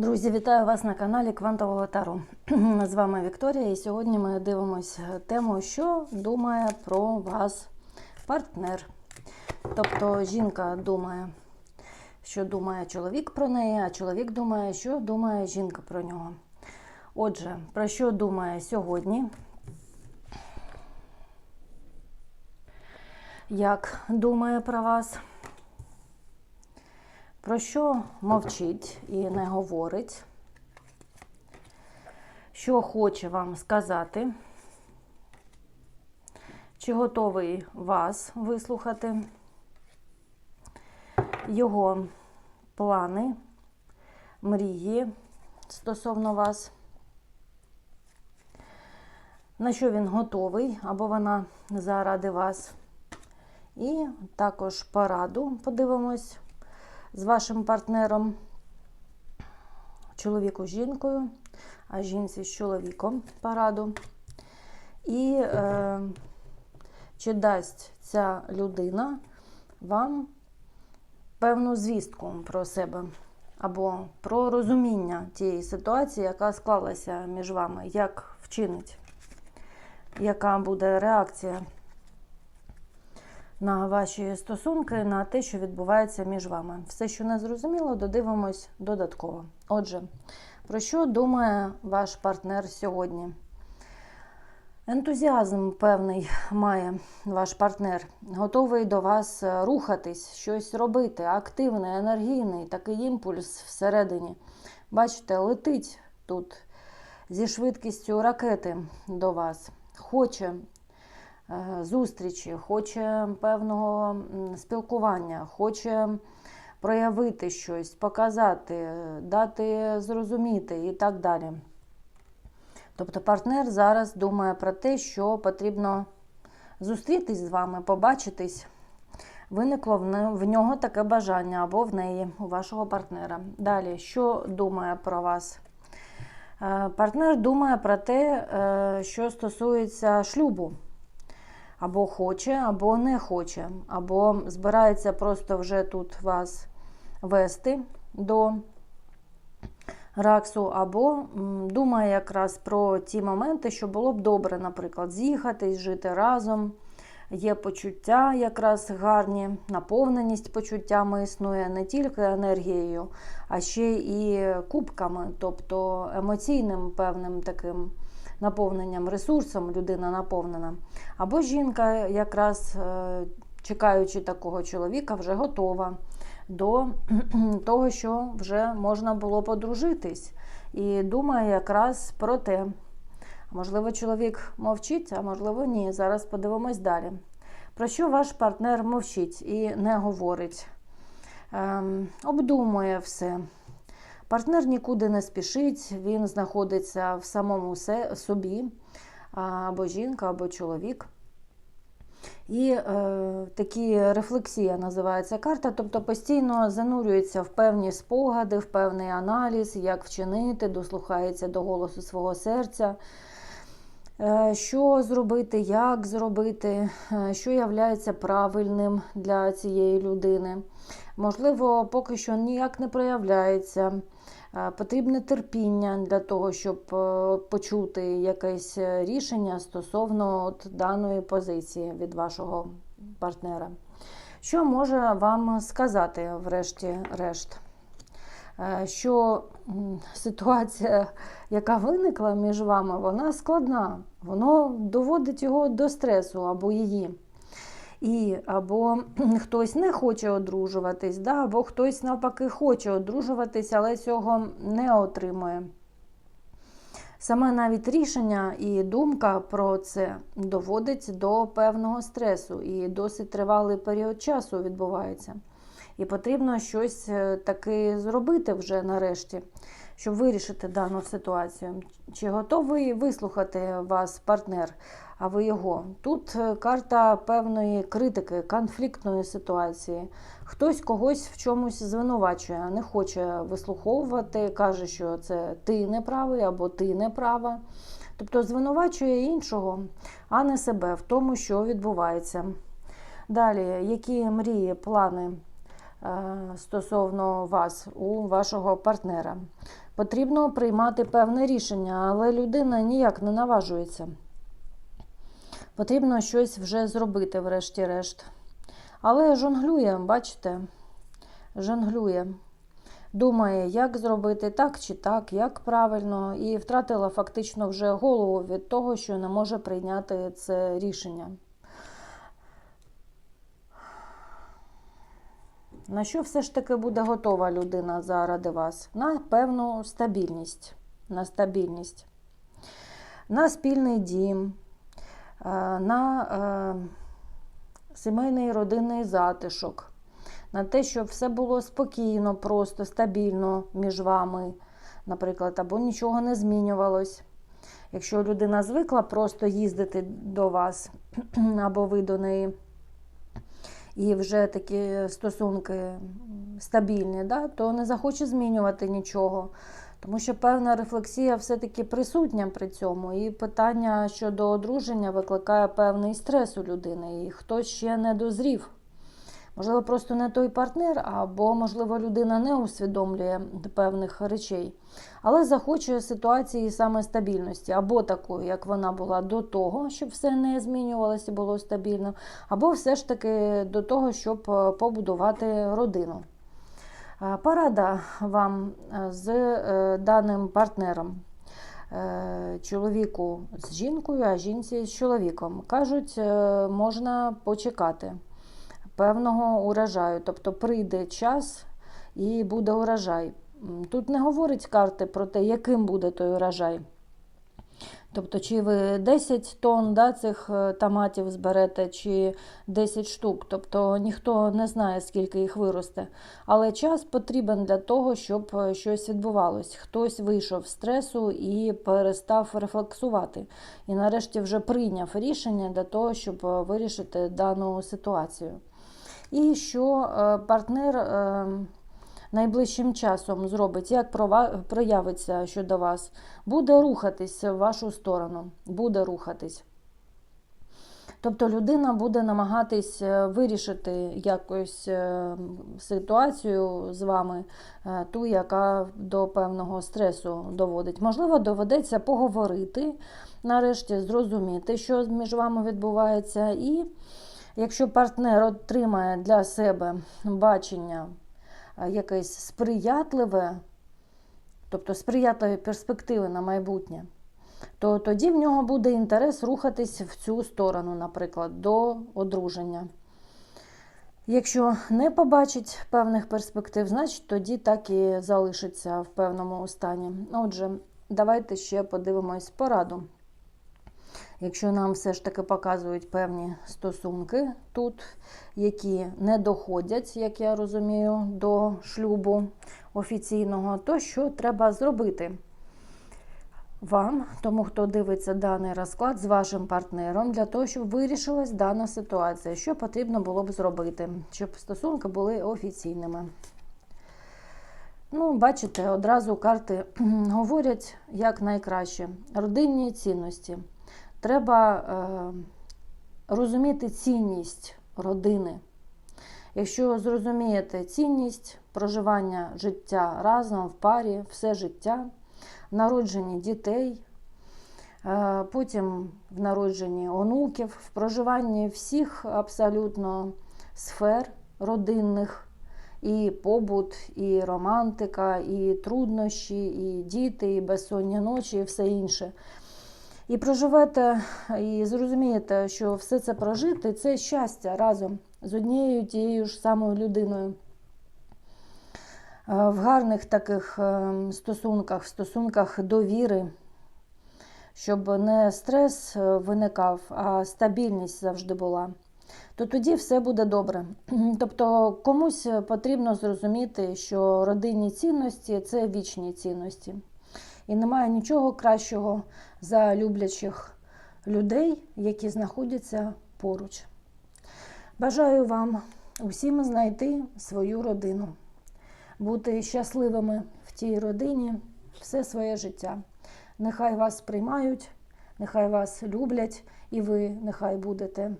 Друзі, вітаю вас на каналі Квантового Тару. З вами Вікторія, і сьогодні ми дивимося тему, що думає про вас партнер. Тобто жінка думає, що думає чоловік про неї, а чоловік думає, що думає жінка про нього. Отже, про що думає сьогодні? Як думає про вас? Про що мовчить і не говорить? Що хоче вам сказати? Чи готовий вас вислухати? Його плани, мрії стосовно вас? На що він готовий або вона заради вас? І також пораду подивимось з вашим партнером, чоловіку з жінкою, а жінці з чоловіком пораду. І е, чи дасть ця людина вам певну звістку про себе або про розуміння тієї ситуації, яка склалася між вами, як вчинить, яка буде реакція на ваші стосунки, на те, що відбувається між вами. Все, що не зрозуміло, додивимось додатково. Отже, про що думає ваш партнер сьогодні? Ентузіазм певний має ваш партнер, готовий до вас рухатись, щось робити, активний, енергійний, такий імпульс всередині. Бачите, летить тут зі швидкістю ракети до вас. Хоче зустрічі, хоче певного спілкування, хоче проявити щось, показати, дати зрозуміти і так далі. Тобто партнер зараз думає про те, що потрібно зустрітись з вами, побачитись. Виникло в нього таке бажання або в неї, у вашого партнера. Далі, що думає про вас? Партнер думає про те, що стосується шлюбу або хоче, або не хоче, або збирається просто вже тут вас вести до раксу, або думає якраз про ті моменти, що було б добре, наприклад, з'їхатись, жити разом. Є почуття якраз гарні, наповненість почуттями існує не тільки енергією, а ще і кубками, тобто емоційним певним таким наповненням, ресурсом людина наповнена. Або жінка, якраз е, чекаючи такого чоловіка, вже готова до того, що вже можна було подружитись. І думає якраз про те. Можливо, чоловік мовчить, а можливо, ні. Зараз подивимось далі. Про що ваш партнер мовчить і не говорить? Ем, Обдумує все. Партнер нікуди не спішить, він знаходиться в самому собі, або жінка, або чоловік. І е, такі рефлексія називається карта, тобто постійно занурюється в певні спогади, в певний аналіз, як вчинити, дослухається до голосу свого серця. Е, що зробити, як зробити, е, що є правильним для цієї людини. Можливо, поки що ніяк не проявляється. Е, потрібне терпіння для того, щоб почути якесь рішення стосовно от даної позиції від вашого партнера. Що може вам сказати, врешті-решт? Що ситуація, яка виникла між вами, вона складна, воно доводить його до стресу або її. І або хтось не хоче одружуватись, да, або хтось навпаки хоче одружуватись, але цього не отримує. Саме навіть рішення і думка про це доводить до певного стресу, і досить тривалий період часу відбувається. І потрібно щось е, таки зробити вже нарешті, щоб вирішити дану ситуацію. Чи готовий вислухати вас партнер, а ви його? Тут е, карта певної критики, конфліктної ситуації. Хтось когось в чомусь звинувачує, не хоче вислуховувати, каже, що це ти не правий або ти не права. Тобто звинувачує іншого, а не себе в тому, що відбувається. Далі, які мрії, плани стосовно вас, у вашого партнера. Потрібно приймати певне рішення, але людина ніяк не наважується. Потрібно щось вже зробити, врешті-решт. Але жонглює, бачите, жонглює. Думає, як зробити так чи так, як правильно, і втратила фактично вже голову від того, що не може прийняти це рішення. На що все ж таки буде готова людина заради вас? На певну стабільність. На стабільність. На спільний дім, е, на е, сімейний родинний затишок, на те, щоб все було спокійно, просто стабільно між вами, наприклад, або нічого не змінювалось. Якщо людина звикла просто їздити до вас, або ви до неї, і вже такі стосунки стабільні, да, то не захоче змінювати нічого. Тому що певна рефлексія все-таки присутня при цьому. І питання щодо одруження викликає певний стрес у людини, і хтось ще не дозрів. Можливо, просто не той партнер, або, можливо, людина не усвідомлює певних речей, але захоче ситуації саме стабільності, або такої, як вона була до того, щоб все не змінювалося було стабільно, або все ж таки до того, щоб побудувати родину. Порада вам з е, даним партнером. Е, чоловіку з жінкою, а жінці з чоловіком. Кажуть, е, можна почекати певного урожаю. Тобто прийде час і буде урожай. Тут не говорить карти про те, яким буде той урожай. Тобто, чи ви 10 тонн да, цих е, томатів зберете, чи 10 штук. Тобто ніхто не знає, скільки їх виросте. Але час потрібен для того, щоб е, щось відбувалось. Хтось вийшов з стресу і перестав рефлексувати. І нарешті вже прийняв рішення для того, щоб е, вирішити дану ситуацію. І що партнер найближчим часом зробить, як проявиться щодо вас, буде рухатись в вашу сторону, буде рухатись. Тобто людина буде намагатись е, вирішити якось е, ситуацію з вами, е, ту, яка до певного стресу доводить. Можливо, доведеться поговорити, нарешті зрозуміти, що між вами відбувається. І якщо партнер отримає для себе бачення якесь сприятливе, тобто сприятливі перспективи на майбутнє, то тоді в нього буде інтерес рухатись в цю сторону, наприклад, до одруження. Якщо не побачить певних перспектив, значить тоді так і залишиться в певному стані. Отже, давайте ще подивимось пораду. Якщо нам все ж таки показують певні стосунки тут, які не доходять, як я розумію, до шлюбу офіційного, то що треба зробити вам, тому хто дивиться даний розклад з вашим партнером, для того, щоб вирішилась дана ситуація, що потрібно було б зробити, щоб стосунки були офіційними. Ну, бачите, одразу карти говорять як найкраще. Родинні цінності. Треба е, розуміти цінність родини. Якщо зрозумієте цінність проживання життя разом в парі, все життя, народженні дітей, е, потім в народженні онуків, в проживанні всіх абсолютно сфер родинних, і побут, і романтика, і труднощі, і діти, і безсонні ночі, і все інше. І проживете, і зрозумієте, що все це прожити це щастя разом з однією тією ж самою людиною. Е, в гарних таких е, стосунках, в стосунках довіри, щоб не стрес е, виникав, а стабільність завжди була, то тоді все буде добре. Тобто комусь потрібно зрозуміти, що родинні цінності це вічні цінності. І немає нічого кращого за люблячих людей, які знаходяться поруч. Бажаю вам усім знайти свою родину, бути щасливими в тій родині все своє життя. Нехай вас приймають, нехай вас люблять, і ви нехай будете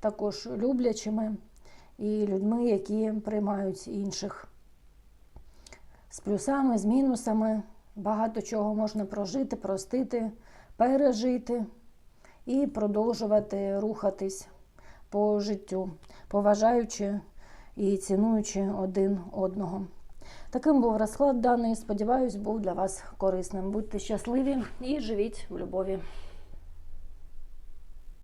також люблячими і людьми, які приймають інших. З плюсами, з мінусами. Багато чого можна прожити, простити, пережити і продовжувати рухатись по життю, поважаючи і цінуючи один одного. Таким був розклад даний. Сподіваюсь, був для вас корисним. Будьте щасливі і живіть в любові.